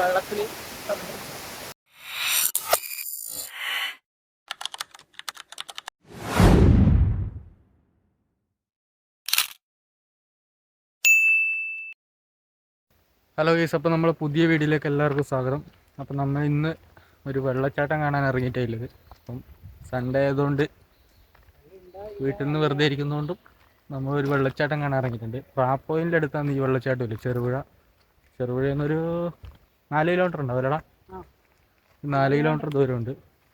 വെള്ളത്തിൽ ഹലോ ഗീസ് അപ്പോൾ നമ്മൾ പുതിയ വീഡിയോയിലേക്ക് എല്ലാവർക്കും സ്വാഗതം. അപ്പോൾ നമ്മൾ ഇന്ന് ഒരു വെള്ളച്ചാട്ടം കാണാൻ ഇറങ്ങിയിട്ടില്ലത് അപ്പം സൺഡേ ആയതുകൊണ്ട് വീട്ടിൽ നിന്ന് വെറുതെ ഇരിക്കുന്നതുകൊണ്ടും നമ്മൾ ഒരു വെള്ളച്ചാട്ടം കാണാൻ ഇറങ്ങിയിട്ടുണ്ട്. പ്രാപ്പോയിന്റെ അടുത്താണ് ഈ വെള്ളച്ചാട്ടം ഇല്ല ചെറുപുഴ. ചെറുപുഴ നിന്നൊരു നാല് കിലോമീറ്റർ ഉണ്ടോ അല്ലടാ നാല് കിലോമീറ്റർ ദൂരമുണ്ട്.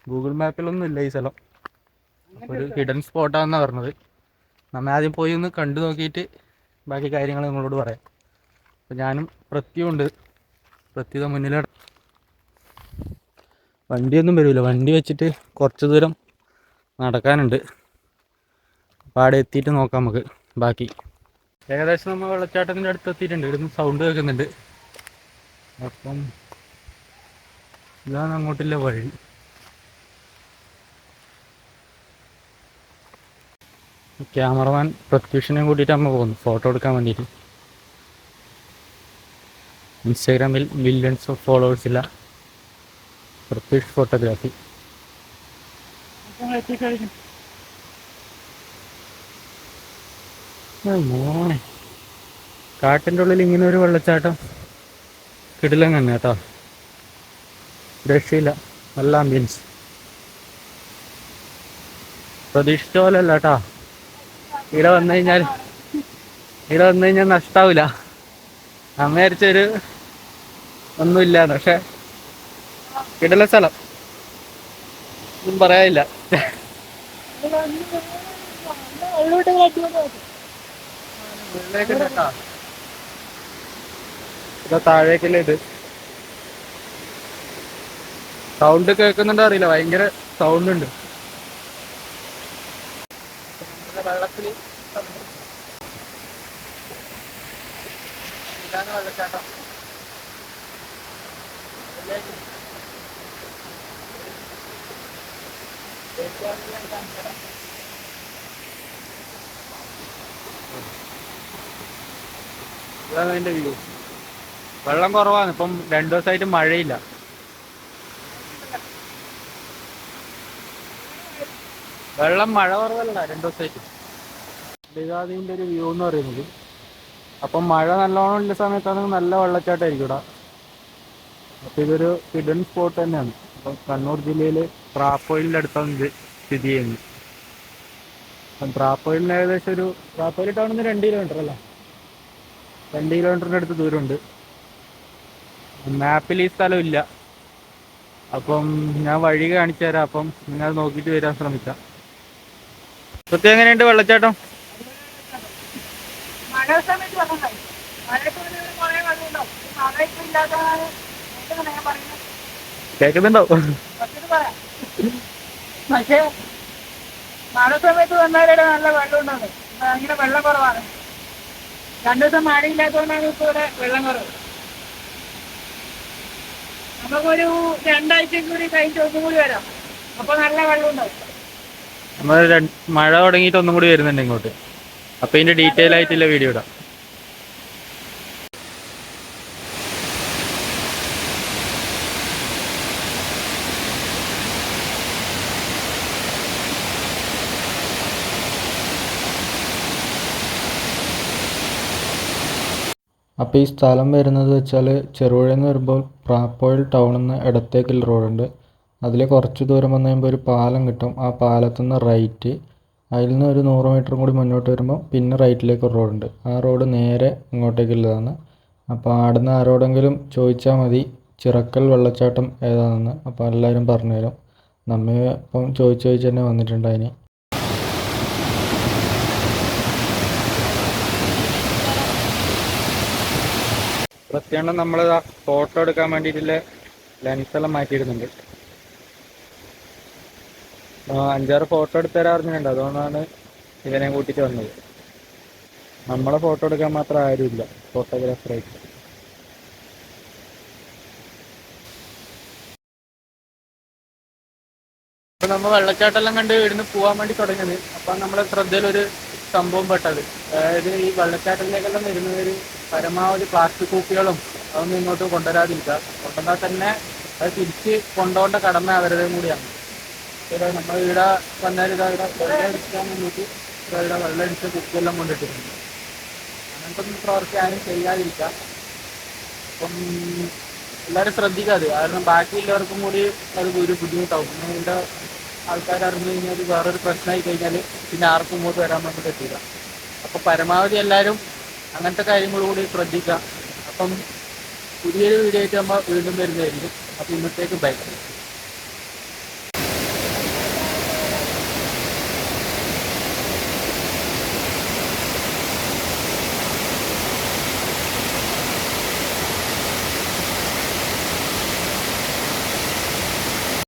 ഗൂഗിൾ മാപ്പിലൊന്നും ഇല്ല ഈ സ്ഥലം. ഒരു ഹിഡൻ സ്പോട്ടാണെന്നാണ് പറഞ്ഞത്. നമ്മ ആദ്യം പോയി ഒന്ന് കണ്ടു നോക്കിയിട്ട് ബാക്കി കാര്യങ്ങൾ നിങ്ങളോട് പറയാം. അപ്പോൾ ഞാനും പ്രത്യുണ്ട് പ്രത്യുത മുന്നിലാണ് വണ്ടിയൊന്നും വരില്ല വണ്ടി വെച്ചിട്ട് കുറച്ച് ദൂരം നടക്കാനുണ്ട്. അപ്പോൾ അവിടെ എത്തിയിട്ട് നോക്കാം നമുക്ക്. ബാക്കി. ഏകദേശം നമ്മൾ വെള്ളച്ചാട്ടത്തിന്റെ അടുത്ത് എത്തിയിട്ടുണ്ട്. ഇവിടുന്ന് സൗണ്ട് കേൾക്കുന്നുണ്ട്. അപ്പം ഇതാണ് അങ്ങോട്ടുള്ള വഴി. ക്യാമറമാൻ പ്രത്യൂഷനെ കൂട്ടിയിട്ട് അമ്മ പോകുന്നു. ഫോട്ടോ എടുക്കാൻ വേണ്ടിയിട്ട്. ഇൻസ്റ്റാഗ്രാമിൽ മില്യൺസ് ഓഫ് ഫോളോവേഴ്സ് ഇല്ല. പ്രത്യൂഷ് ഫോട്ടോഗ്രാഫി മോനെ. കാട്ടിന്റെ ഉള്ളിൽ ഇങ്ങനെ ഒരു വെള്ളച്ചാട്ടം. കിടിലം തന്നെ കേട്ടോ. രക്ഷയില്ല. നല്ല ആംബിയൻസ് പ്രതീക്ഷിച്ച പോലെ അല്ല കേട്ടോ. ഇവിടെ വന്നു കഴിഞ്ഞാൽ ഇവിടെ വന്നു കഴിഞ്ഞാൽ നഷ്ടാവില്ല. അമ്മ വിചാരിച്ചൊരു ഒന്നുമില്ല. പക്ഷെ കിടല സ്ഥലം. ഒന്നും പറയാനില്ല. ഇതാ താഴേക്കല്ലേ ഇത്. സൗണ്ട് കേൾക്കുന്നുണ്ടോ അറിയില്ല. ഭയങ്കര സൗണ്ട് ഉണ്ട്. വെള്ളത്തിൽ ഇതാണ് വെള്ളച്ചാട്ടം. ഇതാണ് അതിന്റെ വ്യൂ വെള്ളം കുറവാണ്. ഇപ്പം രണ്ടു ദിവസമായിട്ട് മഴയില്ല. വെള്ളം മഴ കുറവല്ല രണ്ടു ദിവസമായിട്ട് ഇതാണ് ഒരു വ്യൂ എന്ന് പറയുന്നത്. അപ്പം മഴ നല്ലോണം ഉള്ള സമയത്താണെങ്കിൽ നല്ല വെള്ളച്ചാട്ടമായിരിക്കും ഇവിടെ. അപ്പം ഇതൊരു ഹിഡൻ സ്പോട്ട് തന്നെയാണ്. അപ്പം കണ്ണൂർ ജില്ലയിൽ പ്രാപ്പോയിലിന്റെ അടുത്താണ് ഇത് സ്ഥിതി ചെയ്യുന്നത്. അപ്പം പ്രാപ്പോയിലിന് ഏകദേശം ഒരു പ്രാപ്പോയിൽ ടൗണിൽ നിന്ന് രണ്ട് കിലോമീറ്റർ അല്ല? രണ്ട് കിലോമീറ്ററിന്റെ അടുത്ത് ദൂരമുണ്ട്. മാപ്പിൽ ഈ സ്ഥലം ഇല്ല. അപ്പം ഞാൻ വഴി കാണിച്ചു തരാം. അപ്പം നിങ്ങൾ നോക്കിട്ട് വരാൻ ശ്രമിക്കാം. പ്രത്യേകം എങ്ങനെയുണ്ട് വെള്ളച്ചാട്ടം? കേൾക്കുന്നുണ്ടോ? പക്ഷേ മഴ സമയത്ത് വന്നാലേ നല്ല വെള്ളം ഉണ്ടാവും ഭയങ്കര വെള്ളം കുറവാണ്. രണ്ടു ദിവസം മഴയില്ലാത്തതുകൊണ്ടാണ് ഇപ്പോൾ ഇവിടെ വെള്ളം കുറവ്. നമുക്കൊരു രണ്ടാഴ്ചയും കൂടി കഴിഞ്ഞിട്ട് ഒന്നും കൂടി വരാം. അപ്പൊ നല്ല വെള്ളം ഉണ്ടാവും നമ്മൾ മഴ തുടങ്ങിയിട്ട് ഒന്നും കൂടി വരുന്നുണ്ട് ഇങ്ങോട്ട്. അപ്പൊ ഇതിന്റെ ഡീറ്റെയിൽ ആയിട്ടില്ല വീഡിയോ ഇടാം. അപ്പോൾ ഈ സ്ഥലം വരുന്നത് വെച്ചാൽ ചെറുപുഴ എന്ന് വരുമ്പോൾ പ്രാപ്പോയിൽ ടൗണിൽ നിന്ന് ഇടത്തേക്കുള്ള റോഡുണ്ട്. അതിൽ കുറച്ച് ദൂരം വന്നു കഴിയുമ്പോൾ ഒരു പാലം കിട്ടും. ആ പാലത്തു നിന്ന് റൈറ്റ് അതിൽ നിന്ന് ഒരു നൂറ് മീറ്റർ കൂടി മുന്നോട്ട് വരുമ്പോൾ പിന്നെ റൈറ്റിലേക്ക് ഒരു റോഡുണ്ട്. ആ റോഡ് നേരെ ഇങ്ങോട്ടേക്കുള്ളതാണ് അപ്പോൾ ആടുന്ന് ആരോടെങ്കിലും ചോദിച്ചാൽ മതി. ചിറക്കൽ വെള്ളച്ചാട്ടം ഏതാണെന്ന്. അപ്പോൾ എല്ലാവരും പറഞ്ഞുതരും നമ്മ ഇപ്പം ചോദിച്ച് ചോദിച്ച് തന്നെ വന്നിട്ടുണ്ട് പ്രത്യേകം നമ്മൾ ഫോട്ടോ എടുക്കാൻ വേണ്ടിയിട്ടുള്ള ലെൻസ് എല്ലാം മാറ്റിയിടുന്നുണ്ട്. അഞ്ചാറ് ഫോട്ടോ എടുത്ത് തരാൻ അറിഞ്ഞിട്ടുണ്ട്. അതുകൊണ്ടാണ് ഇവനെ കൂട്ടിയിട്ട് വന്നത്. നമ്മളെ ഫോട്ടോ എടുക്കാൻ മാത്രം ആരുമില്ല ഫോട്ടോഗ്രാഫറായിട്ട് ഇപ്പൊ നമ്മൾ വെള്ളച്ചാട്ടമെല്ലാം കണ്ട് ഇവിടുന്ന് പോകാൻ വേണ്ടി തുടങ്ങിയത്. അപ്പൊ ശ്രദ്ധയിൽ ഒരു സംഭവം പെട്ടത്. അതായത് ഈ വെള്ളച്ചാട്ടത്തിലേക്കെല്ലാം വരുന്നവര് പരമാവധി പ്ലാസ്റ്റിക് കുപ്പികളും അതൊന്നും ഇങ്ങോട്ട് കൊണ്ടുവരാതിരിക്കുക. കൊണ്ടുവന്നാൽ തന്നെ അത് തിരിച്ച് കൊണ്ടുപോകേണ്ട കടമ അവരുടെയും കൂടിയാണ്. ഇവിടെ നമ്മൾ ഇവിടെ വന്നാൽ ഇതാ ഇവിടെ വെള്ളം അടിക്കാൻ വേണ്ടിയിട്ട് ഇവിടെ വെള്ളം അടിച്ച കുപ്പിയെല്ലാം കൊണ്ടിട്ടിട്ടുണ്ട്. അങ്ങനത്തെ ഒന്നും പ്രവർത്തി ആരും ചെയ്യാതിരിക്കുക. അപ്പം എല്ലാവരും ശ്രദ്ധിക്കാതെ കാരണം ബാക്കിയുള്ളവർക്കും കൂടി അത് ഒരു ബുദ്ധിമുട്ടാവും. ഇവിടെ ആൾക്കാർ അറിഞ്ഞു കഴിഞ്ഞാൽ വേറൊരു പ്രശ്നമായി കഴിഞ്ഞാൽ പിന്നെ ആർക്കും ഇങ്ങോട്ട് വരാൻ വേണ്ടി പറ്റില്ല അപ്പോൾ പരമാവധി എല്ലാവരും അങ്ങനത്തെ കാര്യങ്ങൾ കൂടി ശ്രദ്ധിക്കുക. അപ്പം പുതിയൊരു വീഡിയോ ആയിട്ട് നമ്മൾ വീണ്ടും വരുന്നതായിരിക്കും. അപ്പം ഇന്നത്തേക്ക് ബൈ